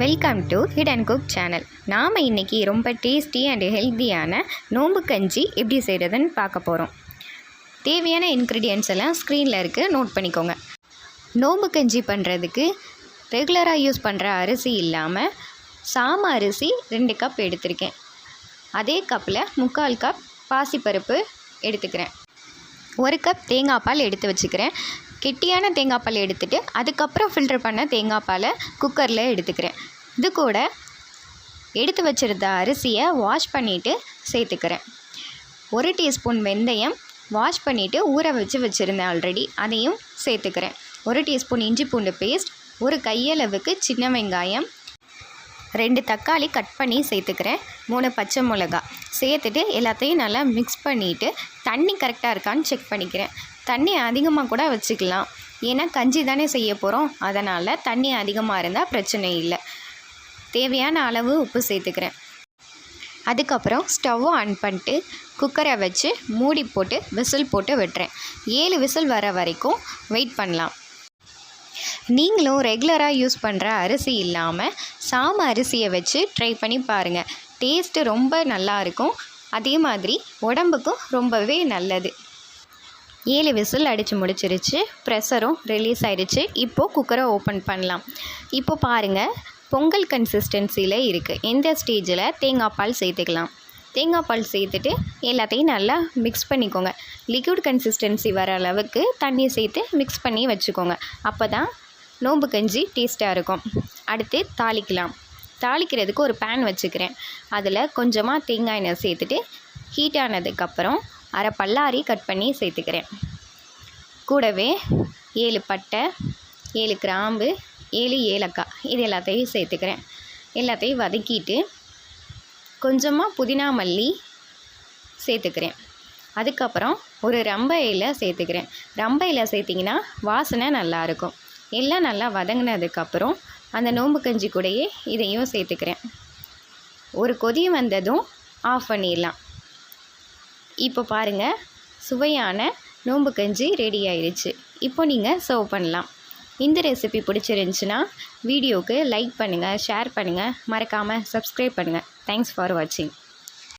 Welcome to hit and cook channel நாம் இன்றைக்கி ரொம்ப டேஸ்டி அண்ட் ஹெல்த்தியான நோம்பு கஞ்சி எப்படி செய்கிறதுன்னு பார்க்க போகிறோம் தேவையான இன்க்ரீடியன்ஸ் எல்லாம் ஸ்க்ரீனில் இருக்குது நோட் பண்ணிக்கோங்க. நோம்பு கஞ்சி பண்ணுறதுக்கு ரெகுலராக யூஸ் பண்ணுற அரிசி இல்லாமல் சாம அரிசி ரெண்டு கப் எடுத்திருக்கேன். அதே கப்பில் முக்கால் கப் பாசிப்பருப்பு எடுத்துக்கிறேன். ஒரு கப் தேங்காய் பால் எடுத்து வச்சுக்கிறேன். கெட்டியான தேங்காய் பால் எடுத்துகிட்டு அதுக்கப்புறம் ஃபில்டர் பண்ண தேங்காய் பாலை குக்கரில் எடுத்துக்கிறேன். இது கூட எடுத்து வச்சிருந்த அரிசியை வாஷ் பண்ணிவிட்டு சேர்த்துக்கிறேன். ஒரு டீஸ்பூன் வெந்தயம் வாஷ் பண்ணிவிட்டு ஊற வச்சு வச்சுருந்தேன் ஆல்ரெடி அதையும் சேர்த்துக்கிறேன். ஒரு டீஸ்பூன் இஞ்சி பூண்டு பேஸ்ட் ஒரு கையளவுக்கு சின்ன வெங்காயம் ரெண்டு தக்காளி கட் பண்ணி சேர்த்துக்கிறேன். மூணு பச்சை மிளகா சேர்த்துட்டு எல்லாத்தையும் நல்லா மிக்ஸ் பண்ணிவிட்டு தண்ணி கரெக்டாக இருக்கான்னு செக் பண்ணிக்கிறேன். தண்ணி அதிகமாக கூட வச்சுக்கலாம். ஏன்னா கஞ்சி தானே செய்ய போகிறோம் அதனால் தண்ணி அதிகமாக இருந்தால் பிரச்சனை இல்லை. தேவையான அளவு உப்பு சேர்த்துக்கிறேன். அதுக்கப்புறம் ஸ்டவ்வை ஆன் பண்ணிட்டு குக்கரை வச்சு மூடி போட்டு விசில் போட்டு விட்டுறேன். ஏழு விசில் வர வரைக்கும் வெயிட் பண்ணலாம். நீங்களும் ரெகுலராக யூஸ் பண்ணுற அரிசி இல்லாமல் சாம அரிசியை வச்சு ட்ரை பண்ணி பாருங்கள் டேஸ்ட்டு ரொம்ப நல்லா இருக்கும். அதே மாதிரி உடம்புக்கும் ரொம்பவே நல்லது. ஏழு விசில் அடித்து முடிச்சிருச்சு. ப்ரெஷரும் ரிலீஸ் ஆயிடுச்சு இப்போது குக்கரை ஓப்பன் பண்ணலாம். இப்போ பாருங்கள் பொங்கல் கன்சிஸ்டன்சியில் இருக்குது இந்த ஸ்டேஜில் தேங்காய் பால் சேர்த்துக்கலாம். தேங்காய் பால் சேர்த்துட்டு எல்லாத்தையும் நல்லா மிக்ஸ் பண்ணிக்கோங்க. லிக்விட் கன்சிஸ்டன்சி வர அளவுக்கு தண்ணி சேர்த்து மிக்ஸ் பண்ணி வச்சுக்கோங்க. அப்போ தான் நோம்பு கஞ்சி டேஸ்ட்டாக இருக்கும். அடுத்து தாளிக்கலாம். தாளிக்கிறதுக்கு ஒரு பேன் வச்சுக்கிறேன். அதில் கொஞ்சமாக தேங்காய் எண்ணெய் சேர்த்துட்டு ஹீட் ஆனதுக்கப்புறம் அரை பல்லாரி கட் பண்ணி சேர்த்துக்கிறேன். கூடவே ஏழு பட்டை ஏழு கிராம்பு ஏழு ஏலக்காய் இது எல்லாத்தையும் சேர்த்துக்கிறேன். எல்லாத்தையும் வதக்கிட்டு கொஞ்சமாக புதினா மல்லி சேர்த்துக்கிறேன். அதுக்கப்புறம் ஒரு ரம்ப இலை சேர்த்துக்கிறேன். ரம்ப இலை சேர்த்திங்கன்னா வாசனை நல்லாயிருக்கும் எல்லாம் நல்லா வதங்கினதுக்கப்புறம் அந்த நோம்பு கஞ்சி கூடயே இதையும் சேர்த்துக்கிறேன். ஒரு கொதி வந்ததும் ஆஃப் பண்ணிடலாம். இப்போ பாருங்கள் சுவையான நோம்பு கஞ்சி ரெடி ஆயிடுச்சு இப்போ நீங்கள் சர்வ் பண்ணலாம். இந்த ரெசிபி பிடிச்சிருந்துச்சுன்னா வீடியோவுக்கு லைக் பண்ணுங்கள் ஷேர் பண்ணுங்கள் மறக்காமல் சப்ஸ்கிரைப் பண்ணுங்கள் தேங்க்ஸ் ஃபார் வாட்சிங்